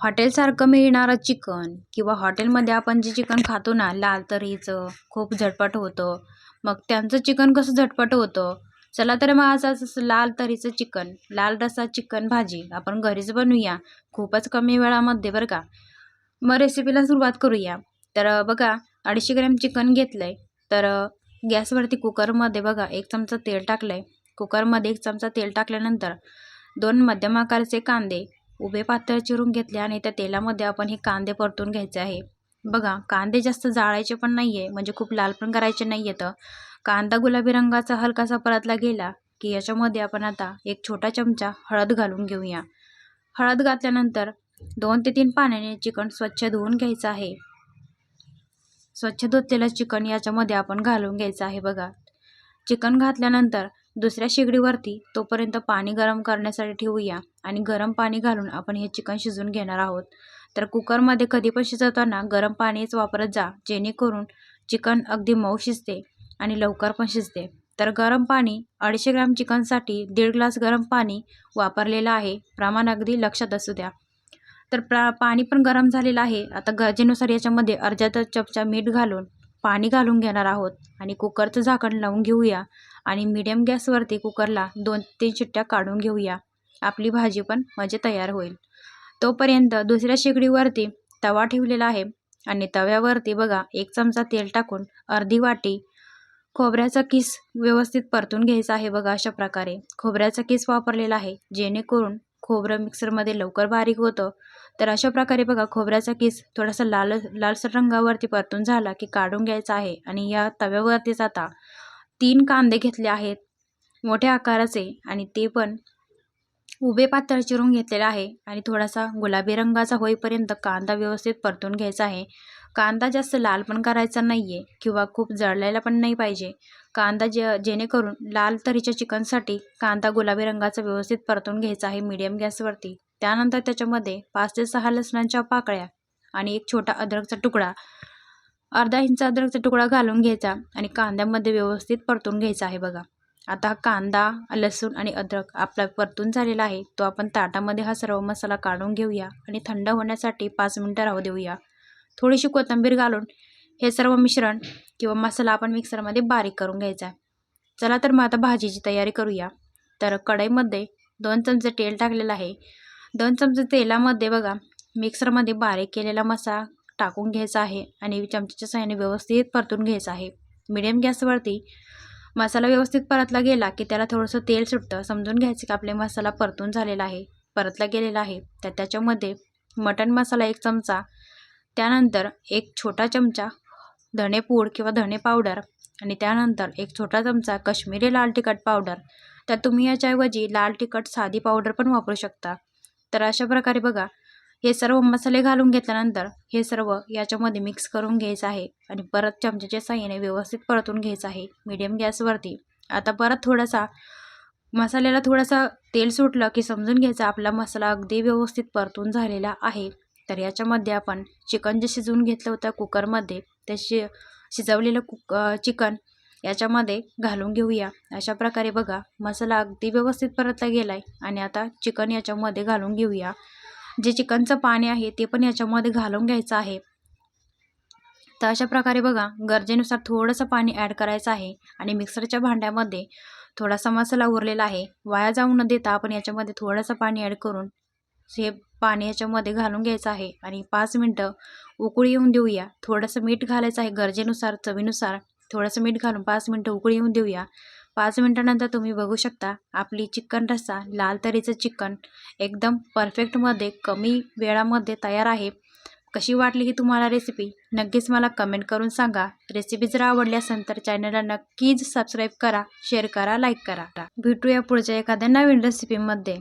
हॉटेलसारखं मिळणारं चिकन किंवा हॉटेलमध्ये आपण जे चिकन खातो ना लाल तर्हेचं खूप झटपट होतं. मग त्यांचं चिकन कसं झटपट होतं? चला तर मग आज असं लाल तर्हेचं चिकन लाल रस्सा चिकन भाजी आपण घरीच बनवूया. खूपच कमी वेळामध्ये बरं का? मग रेसिपीला सुरुवात करूया. तर बघा अडीचशे ग्रॅम चिकन घेतलं आहे तर गॅसवरती कुकरमध्ये बघा एक चमचा तेल टाकलं आहे कुकरमध्ये एक चमचा तेल टाकल्यानंतर दोन मध्यम आकाराचे कांदे उभे पातळ चिरून घेतले आणि त्या तेलामध्ये आपण हे कांदे परतून घ्यायचे आहे. बघा कांदे जास्त जाळायचे पण नाही आहे म्हणजे खूप लाल पण करायचे नाही आहेत कांदा गुलाबी रंगाचा हलकासा परतला गेला की याच्यामध्ये आपण आता एक छोटा चमचा हळद घालून घेऊया. हळद घातल्यानंतर दोन ते तीन पाण्याने चिकन स्वच्छ धुवून घ्यायचं आहे. स्वच्छ धुतलेलं चिकन याच्यामध्ये आपण घालून घ्यायचं आहे बघा. चिकन घातल्यानंतर दुसऱ्या शेगडीवरती तोपर्यंत पाणी गरम करण्यासाठी ठेवूया आणि गरम पाणी घालून आपण हे चिकन शिजवून घेणार आहोत. तर कुकरमध्ये कधी पण शिजवताना गरम पाणीच वापरत जा जेणेकरून चिकन अगदी मऊ शिजते आणि लवकर पण शिजते. तर गरम पाणी अडीचशे ग्रॅम चिकनसाठी दीड ग्लास गरम पाणी वापरलेलं आहे. प्रमाण अगदी लक्षात असू द्या. तर प्रा पाणी पण गरम झालेलं आहे. आता गरजेनुसार याच्यामध्ये अर्धा चमचा मीठ घालून पाणी घालून घेणार आहोत आणि कुकरचं झाकण लावून घेऊया आणि मिडियम गॅसवरती कुकरला दोन तीन शिट्ट्या काढून घेऊया. आपली भाजी पण म्हणजे तयार होईल. तोपर्यंत दुसऱ्या शेगडीवरती तवा ठेवलेला आहे आणि तव्यावरती बघा एक चमचा तेल टाकून अर्धी वाटी खोबऱ्याचा किस व्यवस्थित परतून घ्यायचा आहे बघा अशा प्रकारे. खोबऱ्याचा किस वापरलेला आहे जेणेकरून खोबरं मिक्सरमध्ये लवकर बारीक होतं. तर अशा प्रकारे बघा खोबऱ्याचा किस थोडासा लाल लालसर रंगावरती परतून झाला की काढून घ्यायचा आहे आणि या तव्यावरतीच आता तीन कांदे घेतले आहेत. मोठ्या आकाराचे आणि ते पण उभे पातळ चिरून घेतलेले आहे आणि थोडासा गुलाबी रंगाचा होईपर्यंत कांदा व्यवस्थित परतून घ्यायचा आहे. कांदा जास्त लाल पण करायचा नाही आहे किंवा खूप जळलेला पण नाही पाहिजे. कांदा जे जेणेकरून लाल तरीच्या चिकनसाठी कांदा गुलाबी रंगाचा व्यवस्थित परतून घ्यायचा आहे मीडियम गॅसवरती त्यानंतर त्याच्यामध्ये पाच ते सहा लसणांच्या पाकळ्या आणि एक छोटा अद्रकचा तुकडा अर्धा इंच अद्रकचा तुकडा घालून घ्यायचा आणि कांद्यामध्ये व्यवस्थित परतून घ्यायचा आहे बघा. आता कांदा लसूण आणि अद्रक आपला परतून झालेला आहे तो आपण ताटामध्ये हा सर्व मसाला काढून घेऊया आणि थंड होण्यासाठी पाच मिनटं राहू देऊया. थोडीशी कोथिंबीर घालून हे सर्व मिश्रण किंवा मसाला आपण मिक्सरमध्ये बारीक करून घ्यायचा आहे. चला तर मग आता भाजीची तयारी करूया. तर कढईमध्ये दोन चमचे तेल टाकलेलं आहे. दोन चमचे तेलामध्ये बघा मिक्सरमध्ये बारीक केलेला मसाला टाकून घ्यायचा आहे आणि चमच्याच्या सहाय्याने व्यवस्थित परतून घ्यायचा आहे. मिडियम गॅसवरती मसाला व्यवस्थित परतला गेला की त्याला थोडंसं तेल सुटतं. समजून घ्यायचं की आपले मसाला परतून झालेला आहे परतला गेलेला आहे. तर त्याच्यामध्ये मटण मसाला एक चमचा त्यानंतर एक छोटा चमचा धणेपूड किंवा धणे पावडर आणि त्यानंतर एक छोटा चमचा कश्मीरी लाल तिखट पावडर. तर तुम्ही याच्याऐवजी लाल तिखट साधी पावडर पण वापरू शकता. तर अशा प्रकारे बघा हे सर्व मसाले घालून घेतल्यानंतर हे सर्व याच्यामध्ये मिक्स करून घ्यायचं आहे आणि परत चमच्याच्या साह्याने व्यवस्थित परतून घ्यायचं आहे मीडियम गॅसवरती. आता परत थोडासा मसाल्याला थोडासा तेल सुटलं की समजून घ्यायचा आपला मसाला अगदी व्यवस्थित परतून झालेला आहे. तर याच्यामध्ये आपण चिकन जे शिजवून घेतलं होतं कुकरमध्ये ते शि शिजवलेलं कुक चिकन याच्यामध्ये घालून घेऊया. अशा प्रकारे बघा मसाला अगदी व्यवस्थित परतला गेला आहे आणि आता चिकन याच्यामध्ये घालून घेऊया. जे चिकनचं पाणी आहे ते पण याच्यामध्ये घालून घ्यायचं आहे. तर अशा प्रकारे बघा गरजेनुसार थोडंसं पाणी ॲड करायचं आहे आणि मिक्सरच्या भांड्यामध्ये थोडासा मसाला उरलेला आहे. वाया जाऊ न देता आपण याच्यामध्ये थोडंसं पाणी ॲड करून हे पाणी याच्यामध्ये घालून घ्यायचं आहे. आणि पाच मिनटं उकळी येऊन देऊया. थोडंसं मीठ घालायचं आहे गरजेनुसार चवीनुसार. थोडंसं मीठ घालून पाच मिनटं उकळी येऊन देऊया. पाच मिनटानंतर तुम्ही बघू शकता आपली चिकन रस्सा लाल तरीचं चिकन एकदम परफेक्टमध्ये कमी वेळामध्ये तयार आहे. कशी वाटली की तुम्हाला रेसिपी नक्कीच मला कमेंट करून सांगा. रेसिपी जर आवडली असेल तर चॅनलला नक्कीच सबस्क्राईब करा शेअर करा लाईक करा. भेटूया पुढच्या एखाद्या नवीन रेसिपीमध्ये